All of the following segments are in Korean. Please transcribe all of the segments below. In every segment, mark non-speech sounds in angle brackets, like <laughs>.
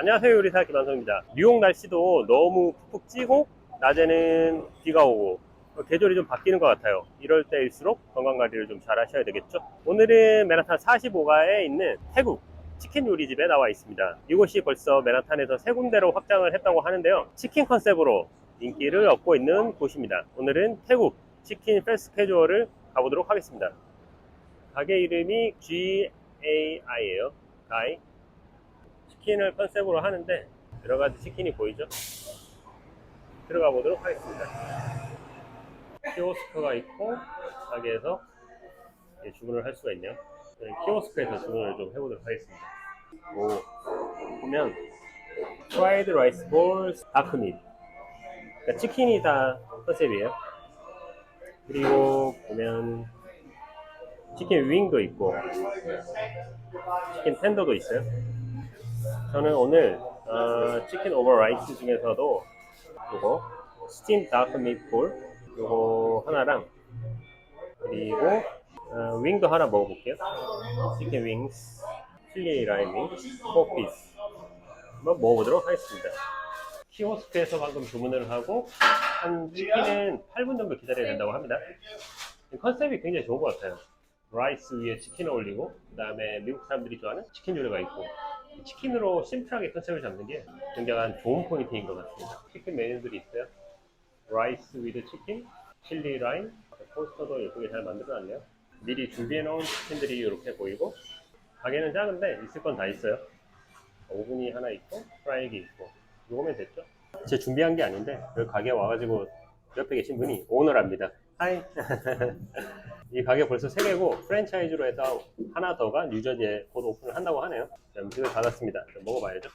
안녕하세요 요리사 김한성입니다. 뉴욕 날씨도 너무 푹푹 찌고 낮에는 비가 오고 계절이 좀 바뀌는 것 같아요. 이럴 때일수록 건강관리를 좀 잘 하셔야 되겠죠? 오늘은 맨하탄 45가에 있는 태국 치킨 요리집에 나와 있습니다. 이곳이 벌써 맨하탄에서 세 군데로 확장을 했다고 하는데요. 치킨 컨셉으로 인기를 얻고 있는 곳입니다. 오늘은 태국 치킨 패스트 캐주얼을 가보도록 하겠습니다. 가게 이름이 GAI예요. 가이 치킨을 컨셉으로 하는데 여러 가지 치킨이 보이죠? 들어가 보도록 하겠습니다. 키오스크가 있고 가게에서 주문을 할 수가. 네, 키오스크에서 주문을 좀 해보도록 하겠습니다. 오 보면 프라이드 라이스 볼 다크밋 그러니까 치킨이 다 컨셉이에요. 그리고 보면 치킨 윙도 있고 치킨 텐더도 있어요. 저는 오늘 어, 치킨 오버 라이스 중에서도 요거 스팀 다크 미트볼 요거 하나랑 그리고 어, 윙도 하나 먹어볼게요. 치킨 윙스 칠리 윙스 4피스 한번 먹어보도록 하겠습니다. 키오스크에서 방금 주문을 하고 한 치킨은 8분 정도 기다려야 된다고 합니다. 컨셉이 굉장히 좋은 것 같아요. 라이스 위에 치킨을 올리고 그 다음에 미국 사람들이 좋아하는 치킨 요리가 있고 치킨으로 심플하게 컨셉을 잡는 게 굉장한 좋은 포인트인 것 같습니다. 치킨 메뉴들이 있어요. 라이스 위드 치킨, 칠리 라임, 포스터도 예쁘게 잘 만들어놨네요. 미리 준비해놓은 치킨들이 이렇게 보이고 가게는 작은데 있을 건 다 있어요. 오븐이 하나 있고 프라이기 있고 이거면 됐죠? 제 준비한 게 아닌데 여기 가게 와가지고 옆에 계신 분이 오너랍니다. 하이. <laughs> 이 가게 벌써 3개고 프랜차이즈로 해서 하나 더가 뉴저지에 곧 오픈을 한다고 하네요. 자, 음식을 받았습니다. 자, 먹어봐야죠.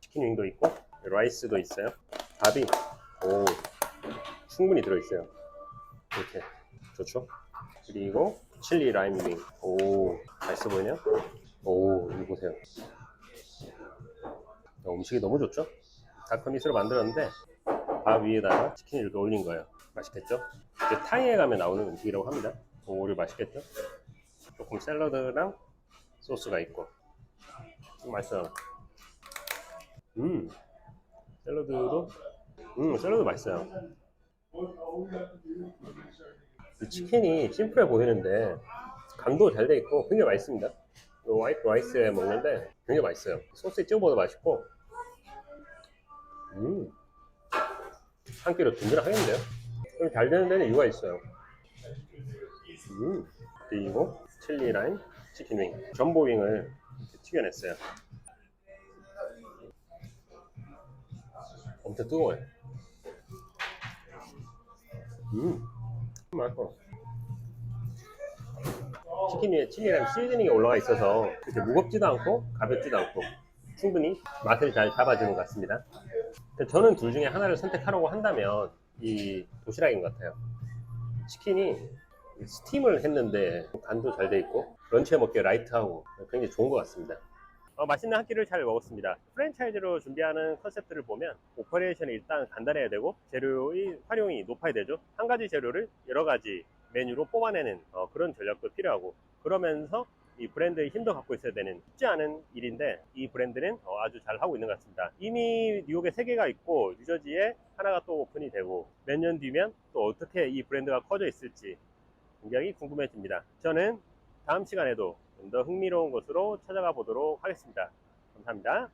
치킨 윙도 있고 라이스도 있어요. 밥이 오 충분히 들어있어요. 이렇게 좋죠. 그리고 칠리 라임 윙. 오 맛있어 보이네요. 오 이거 보세요. 야, 음식이 너무 좋죠? 다크밋으로 만들었는데 밥 위에다가 치킨을 이렇게 올린 거예요. 맛있겠죠? 이게 타이에 가면 나오는 음식이라고 합니다. 오를 맛있겠죠? 조금 샐러드랑 소스가 있고 좀 맛있어요. 음 샐러드도 음 샐러드 맛있어요. 이 치킨이 심플해 보이는데 간도 잘 돼 있고 굉장히 맛있습니다. 이 화이트 라이스에 먹는데 굉장히 맛있어요. 소스에 찍어 먹어도 맛있고 음. 한 끼로 든든하겠는데요? 좀 잘 되는 데는 이유가 있어요. 음. 그리고 칠리 라임 치킨 윙, 전보 윙을 튀겨냈어요. 엄청 뜨거워요. 음, 맛있어. 치킨 위에 칠리랑 시즈닝이 올라가 있어서 이렇게 무겁지도 않고 가볍지도 않고 충분히 맛을 잘 잡아주는 것 같습니다. 근데 저는 둘 중에 하나를 선택하라고 한다면 이 도시락인 것 같아요. 치킨이 스팀을 했는데 간도 잘 돼 있고 런치에 먹기에 라이트하고 굉장히 좋은 것 같습니다. 어, 맛있는 한 끼를 잘 먹었습니다. 프랜차이즈로 준비하는 컨셉들을 보면 오퍼레이션이 일단 간단해야 되고 재료의 활용이 높아야 되죠. 한 가지 재료를 여러 가지 메뉴로 뽑아내는 어, 그런 전략도 필요하고 그러면서 이 브랜드의 힘도 갖고 있어야 되는 쉽지 않은 일인데 이 브랜드는 어, 아주 잘 하고 있는 것 같습니다. 이미 뉴욕에 세 개가 있고 뉴저지에 하나가 또 오픈이 되고 몇 년 뒤면 또 어떻게 이 브랜드가 커져 있을지 굉장히 궁금해집니다. 저는 다음 시간에도 좀 더 흥미로운 곳으로 찾아가 보도록 하겠습니다. 감사합니다.